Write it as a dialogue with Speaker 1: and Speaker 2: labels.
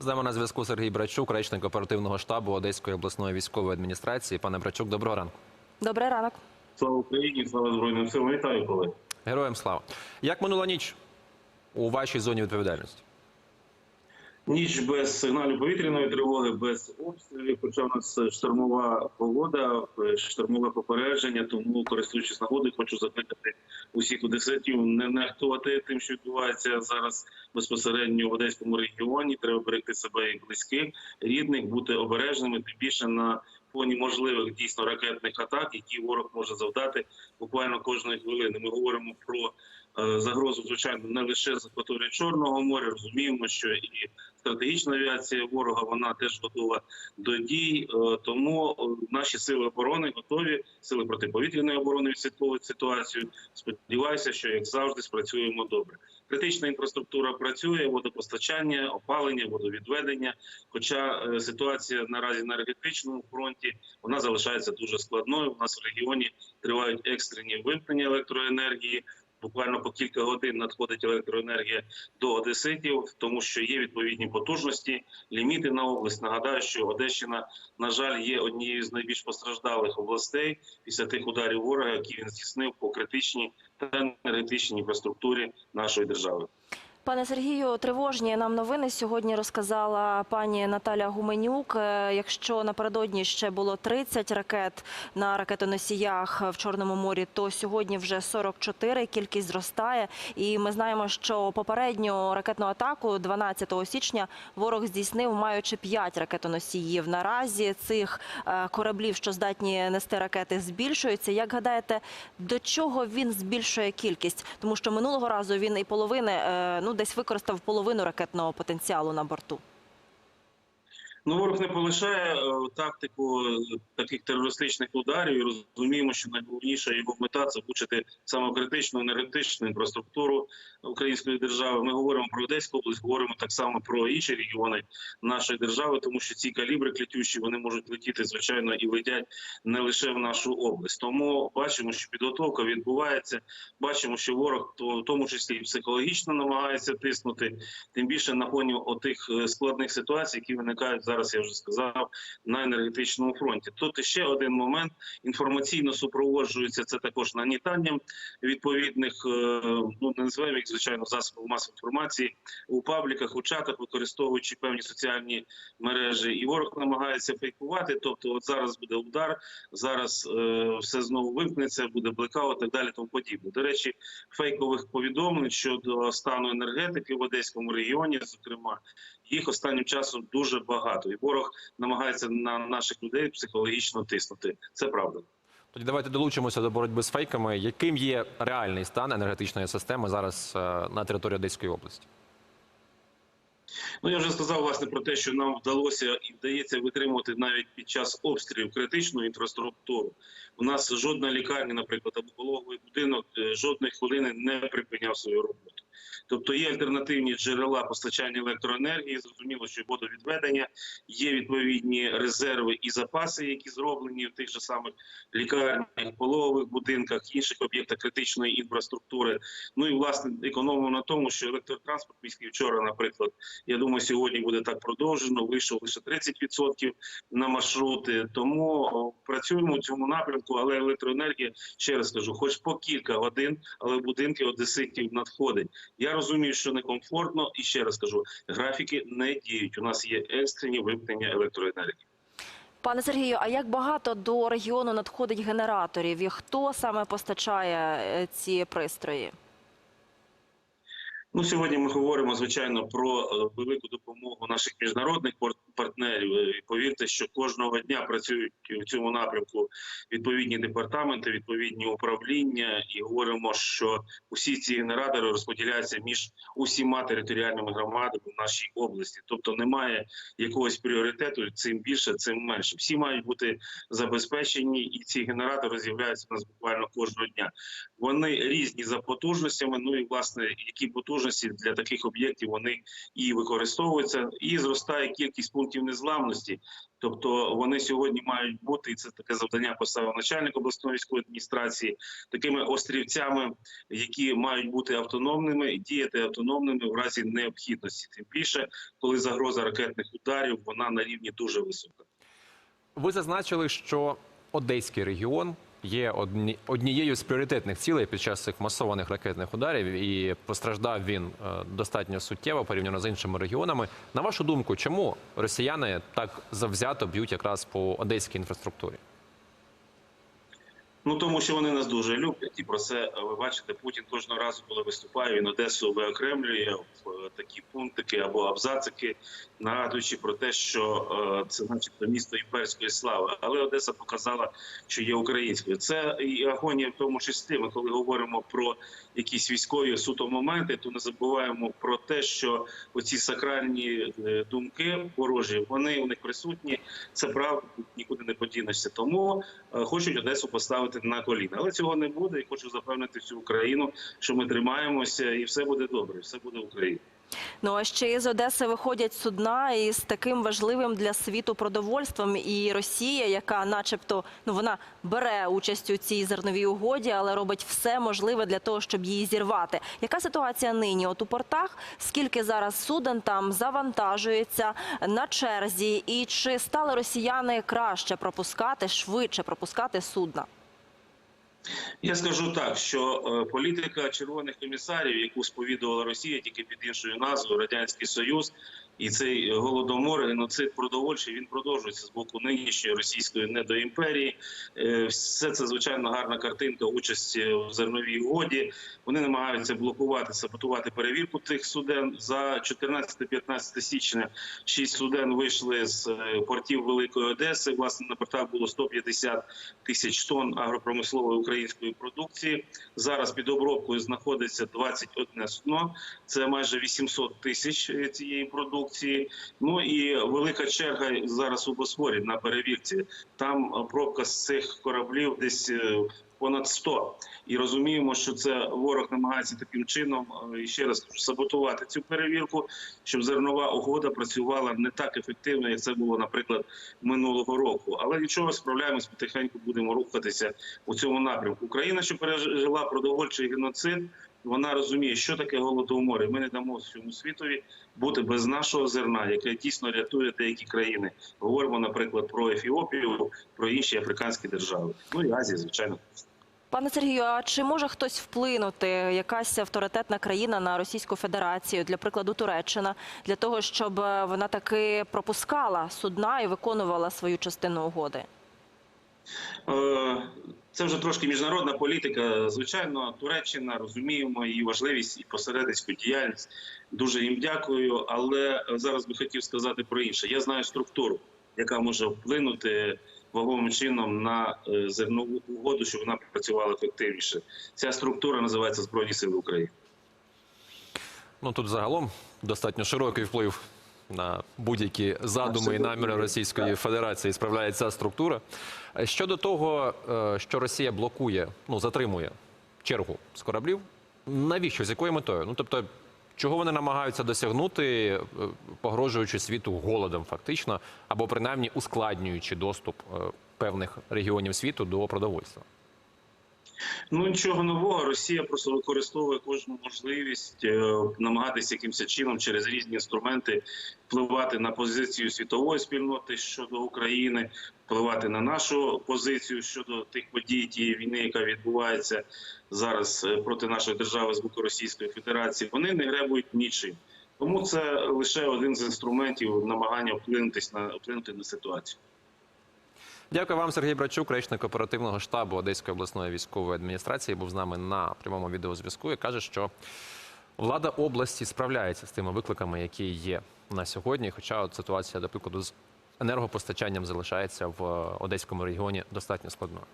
Speaker 1: З нами на зв'язку Сергій Брачук, речник оперативного штабу Одеської обласної військової адміністрації. Пане Брачук, доброго ранку.
Speaker 2: Добрий ранок.
Speaker 3: Слава Україні, слава Збройним силам. Вітаю, колеги.
Speaker 1: Героям слава. Як минула ніч у вашій зоні відповідальності?
Speaker 3: Ніч без сигналів повітряної тривоги, без обстрілів. Хоча в нас штормова погода, штормове попередження. Тому, користуючись нагодою, хочу закликати усіх одеситів не нехтувати тим, що відбувається зараз безпосередньо в одеському регіоні. Треба берегти себе і близьких, рідних, бути обережними, тим більше на фоні можливих дійсно ракетних атак, які ворог може завдати буквально кожної хвилини. Ми говоримо про загрозу, звичайно, не лише з акваторії Чорного моря. Розуміємо, що і стратегічна авіація ворога вона теж готова до дій. Е, Тому е, наші сили оборони готові. Сили протиповітряної оборони відслідковують ситуацію. Сподіваюся, що як завжди спрацюємо добре. Критична інфраструктура працює, водопостачання, опалення, водовідведення. Хоча е, ситуація наразі на енергетичному фронті вона залишається дуже складною. У нас в регіоні тривають екстрені вимкнення електроенергії. Буквально по кілька годин надходить електроенергія до одеситів, тому що є відповідні потужності, ліміти на область. Нагадаю, що Одещина, на жаль, є однією з найбільш постраждалих областей після тих ударів ворога, які він здійснив по критичній та енергетичній інфраструктурі нашої держави.
Speaker 2: Пане Сергію, тривожні нам новини сьогодні розказала пані Наталя Гуменюк. Е, Якщо напередодні ще було 30 ракет на ракетоносіях в Чорному морі, то сьогодні вже 44, кількість зростає. І ми знаємо, що попередню ракетну атаку 12 січня ворог здійснив, маючи 5 ракетоносіїв. Наразі цих е, кораблів, що здатні нести ракети, збільшується. Як гадаєте, до чого він збільшує кількість? Тому що минулого разу він і половини, е, ну десь використав половину ракетного потенціалу на борту.
Speaker 3: Ну, ворог не полишає е, тактику е, таких терористичних ударів. і Розуміємо, що найголовніша його мета це влучити саме критичну енергетичну інфраструктуру української держави. Ми говоримо про Одеську область, говоримо так само про інші регіони нашої держави, тому що ці калібри клятющі вони можуть летіти звичайно і летять не лише в нашу область. Тому бачимо, що підготовка відбувається. Бачимо, що ворог то в тому числі і психологічно намагається тиснути. Тим більше на фоні отих е, складних ситуацій, які виникають зараз. Я вже сказав на енергетичному фронті. Тут ще один момент інформаційно супроводжується це також нагнітанням відповідних е, ну не називаємо їх звичайно засобів масової інформації у пабліках, у чатах, використовуючи певні соціальні мережі, і ворог намагається фейкувати. Тобто, от зараз буде удар, зараз е, все знову вимкнеться, буде блекаут, так далі. Тому подібне. До речі, фейкових повідомлень щодо стану енергетики в Одеському регіоні, зокрема, їх останнім часом дуже багато, і ворог намагається на наших людей психологічно тиснути. Це правда.
Speaker 1: Тоді давайте долучимося до боротьби з фейками. Яким є реальний стан енергетичної системи зараз е, на території Одеської області?
Speaker 3: Ну я вже сказав власне про те, що нам вдалося і вдається витримувати навіть під час обстрілів критичну інфраструктуру. У нас жодна лікарня, наприклад, або пологовий будинок е, жодної хвилини не припиняв свою роботу. Тобто є альтернативні джерела постачання електроенергії. Зрозуміло, що водовідведення, є відповідні резерви і запаси, які зроблені в тих же самих лікарнях, пологових будинках, інших об'єктах критичної інфраструктури. Ну і власне економимо на тому, що електротранспорт міський вчора, наприклад, я думаю, сьогодні буде так продовжено. Вийшов лише 30% на маршрути. Тому працюємо у цьому напрямку. Але електроенергія ще раз кажу, хоч по кілька годин, але будинки одеситів надходить. Я розумію, що некомфортно, і ще раз кажу, графіки не діють. У нас є екстрені вимкнення електроенергії.
Speaker 2: Пане Сергію, а як багато до регіону надходить генераторів? І хто саме постачає е, ці пристрої?
Speaker 3: Ну, сьогодні ми говоримо звичайно про е, велику допомогу наших міжнародних партнерів. Е, І повірте, що кожного дня працюють у цьому напрямку відповідні департаменти, відповідні управління, і говоримо, що усі ці генератори розподіляються між усіма територіальними громадами в нашій області. Тобто немає якогось пріоритету. Цим більше, цим менше. Всі мають бути забезпечені, і ці генератори з'являються у нас буквально кожного дня. Вони різні за потужностями. Ну і власне які потужності для таких об'єктів вони і використовуються, і зростає кількість пунктів пунктів незламності. Тобто вони сьогодні мають бути, і це таке завдання поставив начальник обласної військової адміністрації, такими острівцями, які мають бути автономними і діяти автономними в разі необхідності. Тим більше, коли загроза ракетних ударів вона на рівні дуже висока.
Speaker 1: Ви зазначили, що Одеський регіон є одні- однією з пріоритетних цілей під час цих масованих ракетних ударів, і постраждав він е, достатньо суттєво порівняно з іншими регіонами. На вашу думку, чому росіяни так завзято б'ють якраз по одеській інфраструктурі?
Speaker 3: Ну тому що вони нас дуже люблять, і про це е, ви бачите, Путін кожного разу, коли виступає, він Одесу виокремлює в е, такі пунктики або абзацики, нагадуючи про те, що е, це, начебто, місто імперської слави. Але Одеса показала, що є українською. Це і агонія в тому числі. Ми коли говоримо про якісь військові суто моменти, то не забуваємо про те, що оці сакральні думки ворожі, вони у них присутні. Це правда, нікуди не подінешся. Тому хочуть Одесу поставити на коліна. Але цього не буде. І хочу запевнити всю Україну, що ми тримаємося, і все буде добре. Все буде Україна.
Speaker 2: Ну а ще із Одеси виходять судна із таким важливим для світу продовольством. І Росія, яка, начебто, ну вона бере участь у цій зерновій угоді, але робить все можливе для того, щоб її зірвати. Яка ситуація нині? От у портах скільки зараз суден там завантажується на черзі, і чи стали росіяни краще пропускати, швидше пропускати судна?
Speaker 3: Я скажу так, що е, політика червоних комісарів, яку сповідувала Росія, тільки під іншою назвою Радянський Союз, і цей голодомор, геноцид продовольчий, він продовжується з боку нинішньої російської недоімперії. Е, Все це звичайно гарна картинка участі в зерновій угоді. Вони намагаються блокувати, саботувати перевірку тих суден. За 14-15 січня шість суден вийшли з е, портів Великої Одеси. Власне на портах було 150 тисяч тонн агропромислової української продукції. Зараз під обробкою знаходиться 21 судно. Це майже 800 тисяч е, цієї продукції. Ну і велика черга зараз у Босфорі на перевірці. Там пробка з цих кораблів десь е, понад 100. І розуміємо, що це ворог намагається таким чином е, і ще раз саботувати цю перевірку, щоб зернова угода працювала не так ефективно, як це було, наприклад, минулого року. Але нічого справляємось, потихеньку будемо рухатися у цьому напрямку. Україна, що пережила продовольчий геноцид, вона розуміє, що таке голодомор. І Ми не дамо всьому світові бути без нашого зерна, яке дійсно рятує деякі країни. Говоримо, наприклад, про Ефіопію, про інші африканські держави. Ну і Азія, звичайно.
Speaker 2: Пане Сергію, а чи може хтось вплинути, якась авторитетна країна на Російську Федерацію, для прикладу Туреччина, для того, щоб е, вона таки пропускала судна і виконувала свою частину угоди?
Speaker 3: Е, Це вже трошки міжнародна політика. Звичайно, Туреччина розуміємо її важливість і посередницьку діяльність. Дуже їм дякую. Але зараз би хотів сказати про інше. Я знаю структуру, яка може вплинути вагомим чином на е, зернову угоду, щоб вона працювала ефективніше. Ця структура називається Збройні Сили України.
Speaker 1: Ну тут загалом достатньо широкий вплив на будь-які задуми і наміри Російської Федерації справляє ця структура. Е, Щодо того, е, що Росія блокує, ну затримує чергу з кораблів, навіщо з якою метою? Ну тобто, чого вони намагаються досягнути, е, погрожуючи світу голодом, фактично, або принаймні ускладнюючи доступ певних регіонів світу до продовольства.
Speaker 3: Ну нічого нового. Росія просто використовує кожну можливість е, намагатися якимось чином через різні інструменти впливати на позицію світової спільноти щодо України, впливати на нашу позицію щодо тих подій тієї війни, яка відбувається зараз е, проти нашої держави з боку Російської Федерації. Вони не гребують нічим. Тому це лише один з інструментів намагання вплинути на вплинути на ситуацію.
Speaker 1: Дякую вам, Сергій Брачук, речник оперативного штабу Одеської обласної військової адміністрації, був з нами на прямому відеозв'язку і каже, що влада області справляється з тими викликами, які є на сьогодні. Хоча от ситуація, до прикладу, з енергопостачанням залишається в Одеському регіоні достатньо складною.